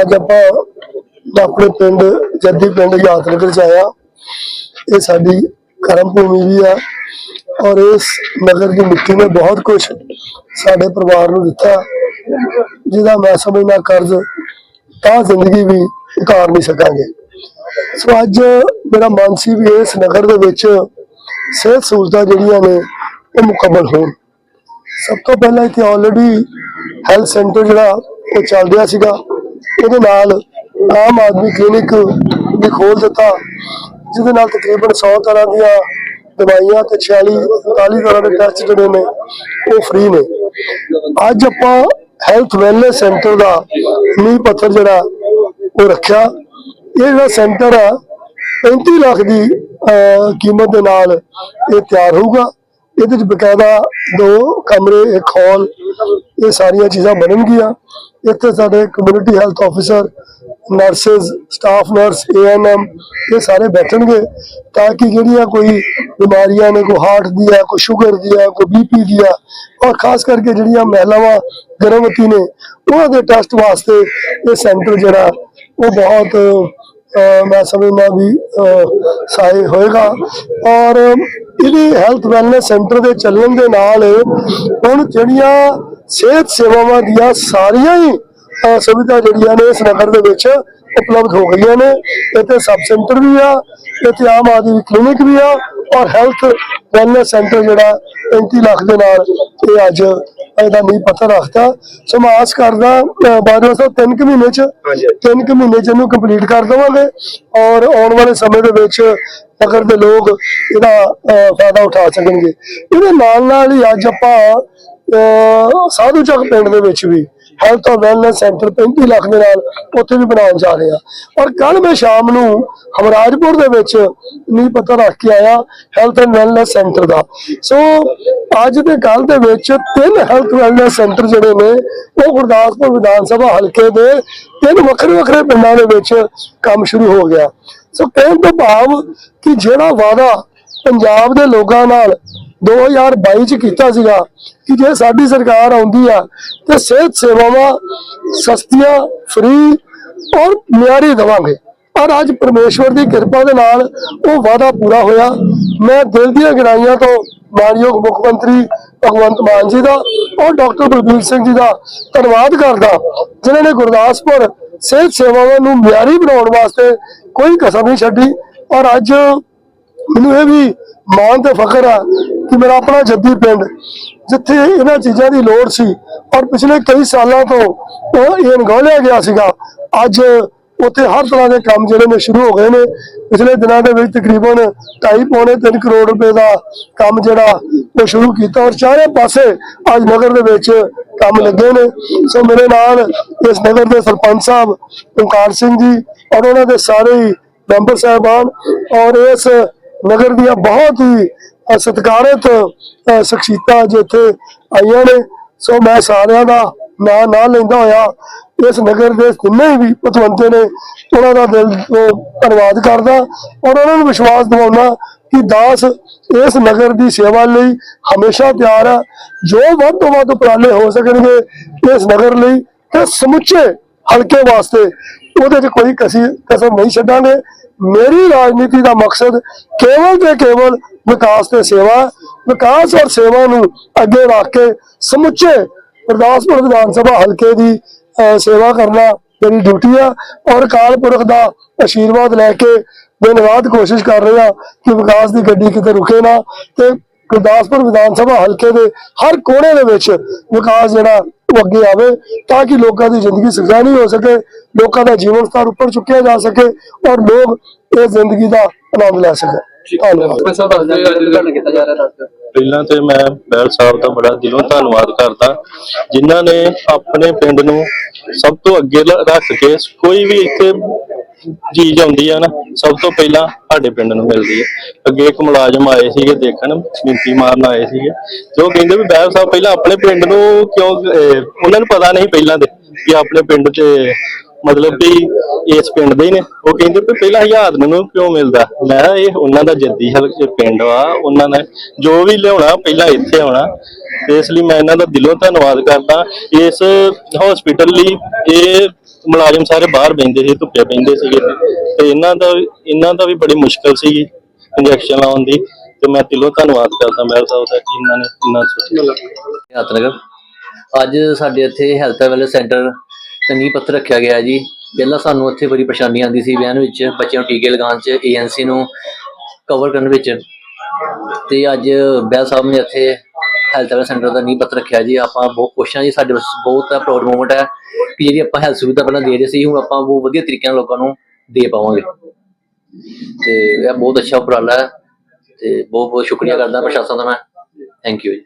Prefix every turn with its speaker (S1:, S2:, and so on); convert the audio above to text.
S1: ਅੱਜ ਆਪਾਂ ਆਪਣੇ ਪਿੰਡ, ਜੱਦੀ ਪਿੰਡ ਯਾਤਨਗਰ ਚ ਆਇਆ ਇਹ ਸਾਡੀ ਕਰਮ ਭੂਮੀ ਵੀ ਆ ਔਰ ਇਸ ਨਗਰ ਦੀ ਮਿੱਟੀ ਨੇ ਬਹੁਤ ਕੁਝ ਸਾਡੇ ਪਰਿਵਾਰ ਨੂੰ ਦਿੱਤਾ। ਜਿਹਦਾ ਮੈਂ ਸਮਝਦਾ ਕਰਜ਼, ਤਾਂ ਜ਼ਿੰਦਗੀ ਵੀ ਉਤਾਰ ਨਹੀਂ ਸਕਾਂਗੇ। ਸੋ ਅੱਜ ਮੇਰਾ ਮਨ ਸੀ ਵੀ ਇਸ ਨਗਰ ਦੇ ਵਿੱਚ ਸਿਹਤ ਸਹੂਲਤਾਂ ਜਿਹੜੀਆਂ ਨੇ, ਉਹ ਮੁਕੰਮਲ ਹੋਣ। ਸਭ ਤੋਂ ਪਹਿਲਾਂ ਇੱਥੇ ਆਲਰੇਡੀ ਹੈਲਥ ਸੈਂਟਰ ਜਿਹੜਾ, ਉਹ ਚੱਲ ਰਿਹਾ ਸੀਗਾ। ਉਹਦੇ ਨਾਲ ਆਮ ਆਦਮੀ ਕਲੀਨਿਕ ਵੀ ਖੋਲ ਦਿੱਤਾ, ਜਿਹਦੇ ਨਾਲ ਤਕਰੀਬਨ 100 ਤਰ੍ਹਾਂ ਦੀਆਂ ਦਵਾਈਆਂ ਤੇ 46 41 ਤਰ੍ਹਾਂ ਦੇ ਟੈਸਟ ਜਿਹੜੇ ਨੇ, ਉਹ ਫ੍ਰੀ ਨੇ। ਅੱਜ ਆਪਾਂ ਹੈਲਥ ਵੈਲਨੈਸ ਸੈਂਟਰ ਦਾ ਨੀਂਹ ਪੱਥਰ ਜਿਹੜਾ, ਉਹ ਰੱਖਿਆ। ਇਹ ਜਿਹੜਾ ਸੈਂਟਰ ਆ 35 ਲੱਖ ਦੀ ਕੀਮਤ ਦੇ ਨਾਲ ਇਹ ਤਿਆਰ ਹੋਊਗਾ। ਇਹਦੇ ਚ ਬਕਾਇਦਾ ਦੋ ਕਮਰੇ, ਇੱਕ ਹਾਲ ਇਹ ਸਾਰੀਆਂ ਚੀਜ਼ਾਂ ਬਣਨਗੀਆਂ। ਇੱਥੇ ਸਾਡੇ community health officer nurses staff nurse ANM ਇਹ ਸਾਰੇ ਬੈਠਣਗੇ ਤਾਂ ਕਿ ਜਿਹੜੀਆਂ ਕੋਈ ਬਿਮਾਰੀਆਂ ਨੇ, ਕੋਈ ਹਾਰਟ ਦੀ ਆ, ਕੋਈ ਸ਼ੂਗਰ ਦੀ ਆ, ਕੋਈ ਬੀਪੀ ਦੀ ਆ, ਔਰ ਖਾਸ ਕਰਕੇ ਜਿਹੜੀਆਂ ਮਹਿਲਾਵਾਂ ਗਰਭਵਤੀ ਨੇ, ਉਹਨਾਂ ਦੇ ਟੈਸਟ ਵਾਸਤੇ ਇਹ ਸੈਂਟਰ ਜਿਹੜਾ, ਉਹ ਬਹੁਤ ਮੈਂ ਸਮਝਦਾ ਵੀ, ਅਹ ਹੋਏਗਾ। ਔਰ ਇਹਦੇ ਹੈਲਥ ਵੈਲਨੈਸ ਸੈਂਟਰ ਦੇ ਚੱਲਣ ਦੇ ਨਾਲ ਹੁਣ ਜਿਹੜੀਆਂ ਸਿਹਤ ਸੇਵਾਵਾਂ ਦੀਆਂ ਸਾਰੀਆਂ ਹੀ ਸੁਵਿਧਾ ਜਿਹੜੀਆਂ ਨੇ ਇਸ ਨਗਰ ਦੇ ਵਿੱਚ ਉਪਲਬਧ ਹੋ ਗਈਆਂ ਨੇ। ਇੱਥੇ ਸਬ ਸੈਂਟਰ ਵੀ ਆ ਇੱਥੇ ਆਮ ਆਦਮੀ ਕਲੀਨਿਕ ਵੀ ਆ ਔਰ ਹੈਲਥ ਵੈਲਨੈਸ ਸੈਂਟਰ ਜਿਹੜਾ 35 ਲੱਖ ਦੇ ਨਾਲ ਇਹ ਅੱਜ ਇਹਦਾ ਨੀਂਹ ਪੱਥਰ ਰੱਖਤਾ। ਸੋ ਮੈਂ ਆਸ ਕਰਦਾ ਬਾਜਵਾ ਸਾਹਿਬ ਤਿੰਨ ਕੁ ਮਹੀਨੇ ਚ ਤਿੰਨ ਕੁ ਮਹੀਨੇ ਚ ਇਹਨੂੰ ਕੰਪਲੀਟ ਕਰ ਦੇਵਾਂਗੇ ਔਰ ਆਉਣ ਵਾਲੇ ਸਮੇਂ ਦੇ ਵਿੱਚ ਨਗਰ ਦੇ ਲੋਕ ਇਹਦਾ ਫਾਇਦਾ ਉਠਾ ਸਕਣਗੇ। ਇਹਦੇ ਨਾਲ ਨਾਲ ਹੀ ਅੱਜ ਆਪਾਂ ਸਾਧੂ ਚੱਕ ਪਿੰਡ ਦੇ ਵਿੱਚ ਵੀ ਹੈਲਥ ਔਰ ਵੈਲਨੈਸ ਸੈਂਟਰ 35 ਲੱਖ ਦੇ ਨਾਲ ਉੱਥੇ ਵੀ ਬਣਾਉਣ ਜਾ ਰਹੇ ਆ। ਔਰ ਕੱਲ ਮੈਂ ਸ਼ਾਮ ਨੂੰ ਹਮਰਾਜਪੁਰ ਦੇ ਵਿੱਚ ਨੀ ਪਤਾ ਰੱਖ ਕੇ ਆਇਆ ਹੈਲਥ ਐਂਡ ਵੈਲਨੈਸ ਸੈਂਟਰ ਦਾ। ਸੋ ਅੱਜ ਤੇ ਕੱਲ ਦੇ ਵਿੱਚ ਤਿੰਨ ਹੈਲਥ ਵੈਲਨੈਸ ਸੈਂਟਰ ਜਿਹੜੇ ਨੇ, ਉਹ ਗੁਰਦਾਸਪੁਰ ਵਿਧਾਨ ਸਭਾ ਹਲਕੇ ਦੇ ਤਿੰਨ ਵੱਖਰੇ ਵੱਖਰੇ ਪਿੰਡਾਂ ਦੇ ਵਿੱਚ ਕੰਮ ਸ਼ੁਰੂ ਹੋ ਗਿਆ। ਸੋ ਕਹਿਣ ਤੋਂ ਭਾਵ ਕਿ ਜਿਹੜਾ ਵਾਅਦਾ ਪੰਜਾਬ ਦੇ ਲੋਕਾਂ ਨਾਲ 2022 ਚ ਕੀਤਾ ਸੀਗਾ ਕਿ ਜੇ ਸਾਡੀ ਸਰਕਾਰ ਆਉਂਦੀ ਆ ਤੇ ਸਿਹਤ ਸੇਵਾਵਾਂ ਸਸਤੀਆਂ ਫ੍ਰੀ ਔਰ ਮਿਆਰੀ ਦੇਵਾਂਗੇ। ਔਰ ਅੱਜ ਪਰਮੇਸ਼ਵਰ ਦੀ ਕਿਰਪਾ ਦੇ ਨਾਲ ਉਹ ਵਾਅਦਾ ਪੂਰਾ ਹੋਇਆ। ਮੈਂ ਦਿਲ ਦੀਆਂ ਗਹਿਰਾਈਆਂ ਤੋਂ ਮਾਨਯੋਗ ਮੁੱਖ ਮੰਤਰੀ ਭਗਵੰਤ ਮਾਨ ਜੀ ਦਾ ਔਰ ਡਾਕਟਰ ਬਲਬੀਰ ਸਿੰਘ ਜੀ ਦਾ ਧੰਨਵਾਦ ਕਰਦਾ, ਜਿਨ੍ਹਾਂ ਨੇ ਗੁਰਦਾਸਪੁਰ ਸਿਹਤ ਸੇਵਾਵਾਂ ਨੂੰ ਮਿਆਰੀ ਬਣਾਉਣ ਵਾਸਤੇ ਕੋਈ ਕਸਰ ਨਹੀਂ ਛੱਡੀ। ਔਰ ਅੱਜ ਮੈਨੂੰ ਇਹ ਵੀ ਮਾਣ ਤੇ ਫਖਰ ਆ ਕਿ ਮੇਰਾ ਆਪਣਾ ਜੱਦੀ ਪਿੰਡ, ਜਿੱਥੇ ਇਹਨਾਂ ਚੀਜ਼ਾਂ ਦੀ ਲੋੜ ਸੀ ਔਰ ਪਿਛਲੇ ਕਈ ਸਾਲਾਂ ਤੋਂ ਉਹ ਇਹ ਅਣਗੌਲਿਆ ਗਿਆ ਸੀਗਾ। ਅੱਜ ਉੱਥੇ ਹਰ ਤਰ੍ਹਾਂ ਦੇ ਕੰਮ ਜਿਹੜੇ ਨੇ ਸ਼ੁਰੂ ਹੋ ਗਏ ਨੇ। ਪਿਛਲੇ ਦਿਨਾਂ ਦੇ ਵਿੱਚ ਤਕਰੀਬਨ 2.5 ਪੌਣੇ 3 ਕਰੋੜ ਰੁਪਏ ਦਾ ਕੰਮ ਜਿਹੜਾ ਉਹ ਸ਼ੁਰੂ ਕੀਤਾ ਔਰ ਚਾਰੇ ਪਾਸੇ ਅੱਜ ਨਗਰ ਦੇ ਵਿੱਚ ਕੰਮ ਲੱਗੇ ਨੇ। ਸੋ ਮੇਰੇ ਨਾਲ ਇਸ ਨਗਰ ਦੇ ਸਰਪੰਚ ਸਾਹਿਬ ਓਂਕਾਰ ਸਿੰਘ ਜੀ ਔਰ ਉਹਨਾਂ ਦੇ ਸਾਰੇ ਹੀ ਮੈਂਬਰ ਸਾਹਿਬਾਨ ਔਰ ਇਸ ਨਗਰ ਦੀਆਂ ਬਹੁਤ ਹੀ ਸਤਿਕਾਰਤ ਸ਼ਖਸੀਅਤਾਂ ਅੱਜ ਇੱਥੇ ਆਈਆਂ ਨੇ। ਸੋ ਮੈਂ ਸਾਰਿਆਂ ਦਾ ਨਾਂ ਨਾ ਲੈਂਦਾ ਹੋਇਆ, ਇਸ ਨਗਰ ਦੇ ਜਿੰਨੇ ਵੀ ਪਤਵੰਤੇ ਨੇ, ਉਹਨਾਂ ਦਾ ਦਿਲ ਤੋਂ ਧੰਨਵਾਦ ਕਰਦਾ ਔਰ ਉਹਨਾਂ ਨੂੰ ਵਿਸ਼ਵਾਸ ਦਿਵਾਉਣਾ ਕਿ ਦਾਸ ਇਸ ਨਗਰ ਦੀ ਸੇਵਾ ਲਈ ਹਮੇਸ਼ਾ ਤਿਆਰ ਹੈ ਜੋ ਵੱਧ ਤੋਂ ਵੱਧ ਉਪਰਾਲੇ ਹੋ ਸਕਣਗੇ ਇਸ ਨਗਰ ਲਈ ਤੇ ਸਮੁੱਚੇ ਹਲਕੇ ਵਾਸਤੇ ਉਹਦੇ 'ਚ ਕੋਈ ਕਸੀ ਕਸਰ ਨਹੀਂ ਛੱਡਾਂਗੇ। ਮੇਰੀ ਰਾਜਨੀਤੀ ਦਾ ਮਕਸਦ ਕੇਵਲ ਤੇ ਕੇਵਲ ਵਿਕਾਸ ਤੇ ਸੇਵਾ ਵਿਕਾਸ ਔਰ ਸੇਵਾ ਨੂੰ ਅੱਗੇ ਰੱਖ ਕੇ ਸਮੁੱਚੇ ਗੁਰਦਾਸਪੁਰ ਵਿਧਾਨ ਸਭਾ ਹਲਕੇ ਦੀ ਅਹ, ਸੇਵਾ ਕਰਨਾ ਮੇਰੀ ਡਿਊਟੀ ਆ ਔਰ ਅਕਾਲ ਪੁਰਖ ਦਾ ਆਸ਼ੀਰਵਾਦ ਲੈ ਕੇ ਦਿਨ ਰਾਤ ਕੋਸ਼ਿਸ਼ ਕਰ ਰਹੇ ਆ ਕਿ ਵਿਕਾਸ ਦੀ ਗੱਡੀ ਕਿਤੇ ਰੁਕੇ ਨਾ ਤੇ ਗੁਰਦਾਸਪੁਰ ਵਿਧਾਨ ਸਭਾ ਹਲਕੇ ਦੇ ਹਰ ਕੋਨੇ ਦੇ ਵਿੱਚ ਵਿਕਾਸ ਜਿਹੜਾ ਉਹ ਅੱਗੇ ਆਵੇ ਤਾਂ ਕਿ ਲੋਕਾਂ ਦੀ ਜ਼ਿੰਦਗੀ ਸੁਖਾਲੀ ਹੋ ਸਕੇ ਲੋਕਾਂ ਦਾ ਜੀਵਨ ਸਤਰ ਉੱਪਰ ਚੁੱਕਿਆ ਜਾ ਸਕੇ ਔਰ ਲੋਕ ਇਹ ਜ਼ਿੰਦਗੀ ਦਾ ਆਨੰਦ ਲੈ ਸਕਣ
S2: ਪਹਿਲਾਂ ਤੇ ਮੈਂ ਬੈਲ ਸਾਹਿਬ ਦਾ ਬੜਾ ਦਿਲੋਂ ਧੰਨਵਾਦ ਕਰਦਾ ਜਿਨ੍ਹਾਂ ਨੇ ਆਪਣੇ ਪਿੰਡ ਨੂੰ ਸਭ ਤੋਂ ਅੱਗੇ ਰੱਖ ਕੇ ਕੋਈ ਵੀ ਇੱਥੇ ਚੀਜ਼ ਆਉਂਦੀ ਆ ਨਾ, ਸਭ ਤੋਂ ਪਹਿਲਾਂ ਸਾਡੇ ਪਿੰਡ ਨੂੰ ਮਿਲਦੀ ਹੈ ਅੱਗੇ ਇੱਕ ਮੁਲਾਜ਼ਮ ਆਏ ਸੀਗੇ ਦੇਖਣ ਮਿੰਤੀ ਮਾਰਨ ਆਏ ਸੀਗੇ। ਤੇ ਉਹ ਕਹਿੰਦੇ ਵੀ ਬੈਲ ਸਾਹਿਬ ਪਹਿਲਾਂ ਆਪਣੇ ਪਿੰਡ ਨੂੰ ਕਿਉਂ ਉਹਨਾਂ ਨੂੰ ਪਤਾ ਨਹੀਂ ਪਹਿਲਾਂ ਦੇ ਕਿ ਆਪਣੇ ਪਿੰਡ 'ਚ ਮਤਲਬ ਵੀ ਇਸ ਪਿੰਡ ਦੇ ਹੀ ਨੇ। ਉਹ ਕਹਿੰਦੇ ਵੀ ਪਹਿਲਾਂ ਹਜ਼ਾਰ ਨੂੰ ਕਿਉਂ ਮਿਲਦਾ? ਮੈਂ ਇਹ ਉਹਨਾਂ ਦਾ ਜੱਦੀ ਹਲਕੇ ਪਿੰਡ ਵਾ, ਉਹਨਾਂ ਨੇ ਜੋ ਵੀ ਲਿਆਉਣਾ, ਪਹਿਲਾਂ ਇੱਥੇ ਆਉਣਾ। ਤੇ ਇਸ ਲਈ ਮੈਂ ਇਹਨਾਂ ਦਾ ਦਿਲੋਂ ਧੰਨਵਾਦ ਕਰਦਾ। ਇਸ ਹਸਪੀਟਲ ਲਈ ਇਹ ਮੁਲਾਜ਼ਮ ਸਾਰੇ ਬਾਹਰ ਬੈਂਦੇ ਸੀ, ਧੁੱਪੇ ਬੈਂਦੇ ਸੀਗੇ ਤੇ ਇਹਨਾਂ ਦਾ ਇਹਨਾਂ ਦਾ ਵੀ ਬੜੀ ਮੁਸ਼ਕਲ ਸੀ ਇੰਜੈਕਸ਼ਨ ਲਾਉਣ ਦੀ ਤੇ ਮੈਂ ਦਿਲੋਂ ਧੰਨਵਾਦ ਕਰਦਾ ਮੈਲ ਸਾਹਿਬ ਦਾ ਕਿ ਇਹਨਾਂ ਨੇ ਇੰਨਾ ਸੋਚਿਆ।
S3: ਯਾਤਨਗਰ ਅੱਜ ਸਾਡੇ ਇੱਥੇ ਹੈਲਥ ਵੈਲਨੈਸ ਸੈਂਟਰ ਤੇ ਨੀਂਹ ਪੱਥਰ ਰੱਖਿਆ ਗਿਆ ਜੀ। ਪਹਿਲਾਂ ਸਾਨੂੰ ਇੱਥੇ ਬੜੀ ਪਰੇਸ਼ਾਨੀ ਆਉਂਦੀ ਸੀ ਵਿਆਹ ਵਿੱਚ, ਬੱਚਿਆਂ ਨੂੰ ਟੀਕੇ ਲਗਾਉਣ 'ਚ ਏਐਨਸੀ ਨੂੰ ਕਵਰ ਕਰਨ ਵਿੱਚ। ਤੇ ਅੱਜ ਬੈਲ ਸਾਹਿਬ ਨੇ ਇੱਥੇ ਹੈਲਥ ਵੈਲਨੈਸ ਸੈਂਟਰ ਦਾ ਨੀਂਹ ਪੱਥਰ ਰੱਖਿਆ ਜੀ, ਆਪਾਂ ਬਹੁਤ ਖੁਸ਼ ਹਾਂ ਜੀ, ਸਾਡੇ ਵਾਸਤੇ ਬਹੁਤ ਹੈ ਪ੍ਰਾਊਡ ਮੂਮੈਂਟ ਹੈ ਕਿ ਜਿਹੜੀ ਆਪਾਂ ਹੈਲਥ ਸੁਵਿਧਾ ਪਹਿਲਾਂ ਦੇ ਰਹੇ ਸੀ, ਹੁਣ ਆਪਾਂ ਬਹੁਤ ਵਧੀਆ ਤਰੀਕੇ ਨਾਲ ਲੋਕਾਂ ਨੂੰ ਦੇ ਪਾਵਾਂਗੇ। ਤੇ ਇਹ ਬਹੁਤ ਅੱਛਾ ਉਪਰਾਲਾ ਹੈ ਤੇ ਬਹੁਤ ਬਹੁਤ ਸ਼ੁਕਰੀਆ ਕਰਦਾ ਪ੍ਰਸ਼ਾਸਨ ਦਾ ਮੈਂ। ਥੈਂਕ ਯੂ ਜੀ।